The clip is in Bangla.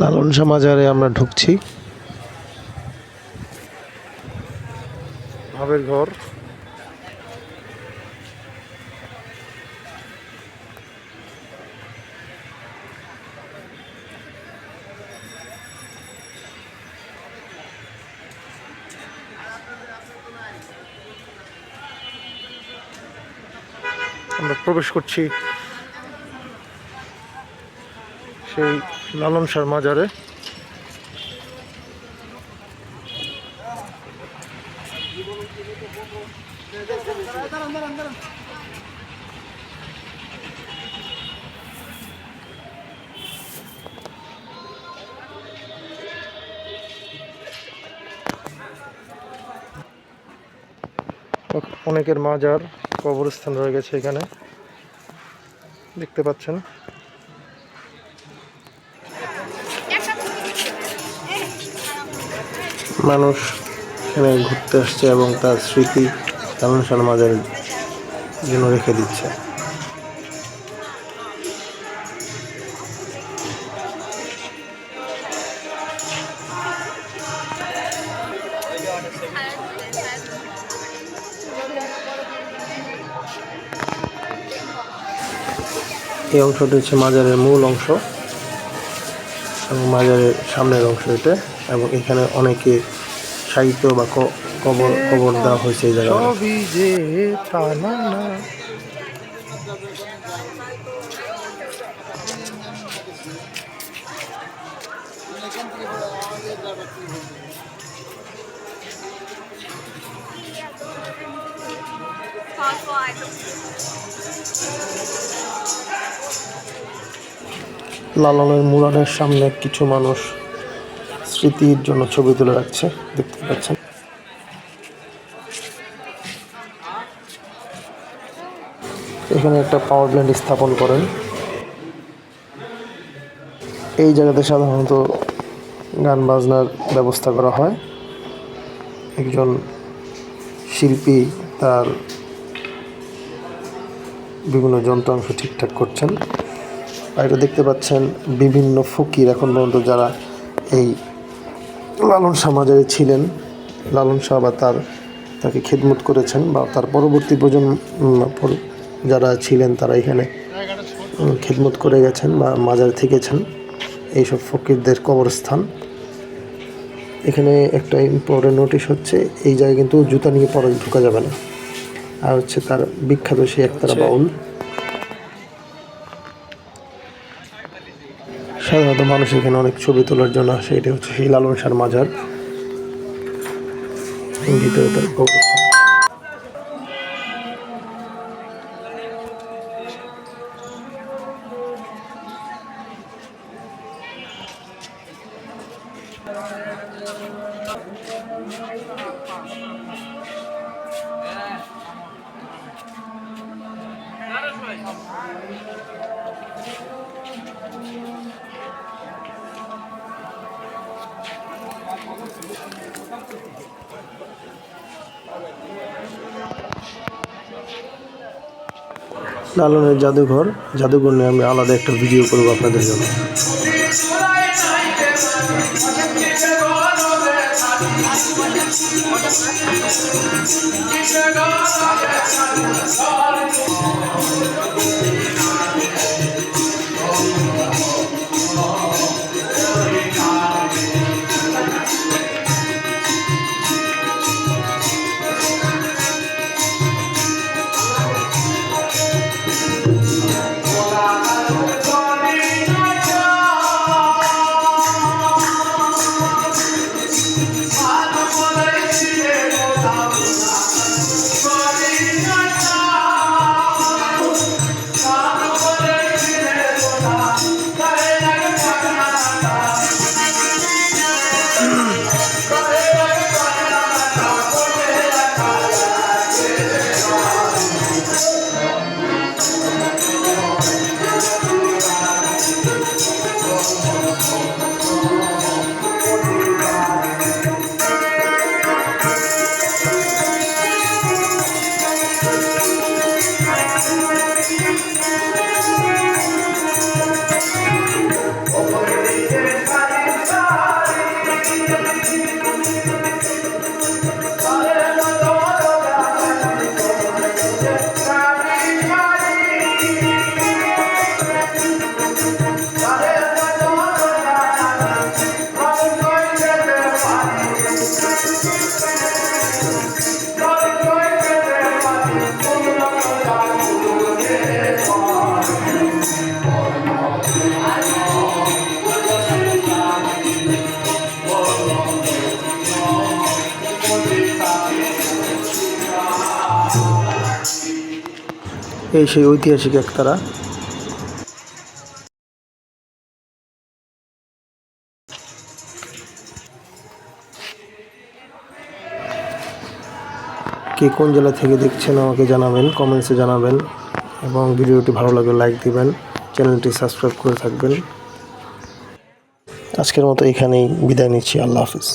লালন শাহ মাজারে আমরা ঢুকছি। ভাবের ঘর। আমরা প্রবেশ করছি। সেই লালন শাহ মাজারে অনেকের মাজার কবরস্থান রয়ে গেছে এখানে। দেখতে পাচ্ছেন। মানুষ এখানে ঘুরতে আসছে এবং তার স্মৃতি লালন শাহ মাজারের জন্য রেখে দিচ্ছে। এই অংশটি হচ্ছে মাজারের মূল অংশ। এবং মাজারের সামনের অংশ এটা এবং এখানে অনেকে সাহিত্য বা ক- কবর কবর দেওয়া হয়েছে এই জায়গায়। সবই যে লালনের মুরানের সামনে কিছু মানুষ স্মৃতির জন্য ছবি তুলে রাখছে, দেখতে পাচ্ছেন। এখানে একটা পাওয়ার প্ল্যান্ট স্থাপন করেন। এই জায়গাতে সাধারণত গান বাজনার ব্যবস্থা করা হয়। একজন শিল্পী তার বিভিন্ন যন্ত্রাংশ ঠিকঠাক করছেন। আর এটা দেখতে পাচ্ছেন বিভিন্ন ফকির এখন পর্যন্ত যারা এই লালন সমাজে ছিলেন। লালন শাহ বা তার তাকে খেদমত করেছেন বা তার পরবর্তী প্রজন্ম পর- যারা ছিলেন তারা এখানে খেদমত করে গেছেন বা মাজার থেকেছেন। এইসব ফকিরদের কবরস্থান। এখানে একটা ইম্পর্টেন্ট নোটিশ হচ্ছে এই জায়গায় কিন্তু জুতা নিয়ে পরে ঢোকা যাবে না। আর হচ্ছে তার বিখ্যাত সেই একতারা বাউল। সাধারণত মানুষ এখানে অনেক ছবি তোলার জন্য আসে। এটা হচ্ছে সেই লালন শাহর মাজার। ভিতরে তার কবরস্থান লালনের জাদুঘর জাদুঘর নিয়ে আমি আলাদা একটা ভিডিও করব আপনাদের জন্য। Thank you. এই সেই ঐতিহাসিক একতারা কে কোন জেলা থেকে দেখছেন আমাকে জানাবেন কমেন্টসে জানাবেন এবং ভিডিওটি ভালো লাগলে লাইক দিবেন, চ্যানেলটি সাবস্ক্রাইব করে থাকবেন। আজকের মতো এখানেই বিদায় নিচ্ছি, আল্লাহ হাফিজ।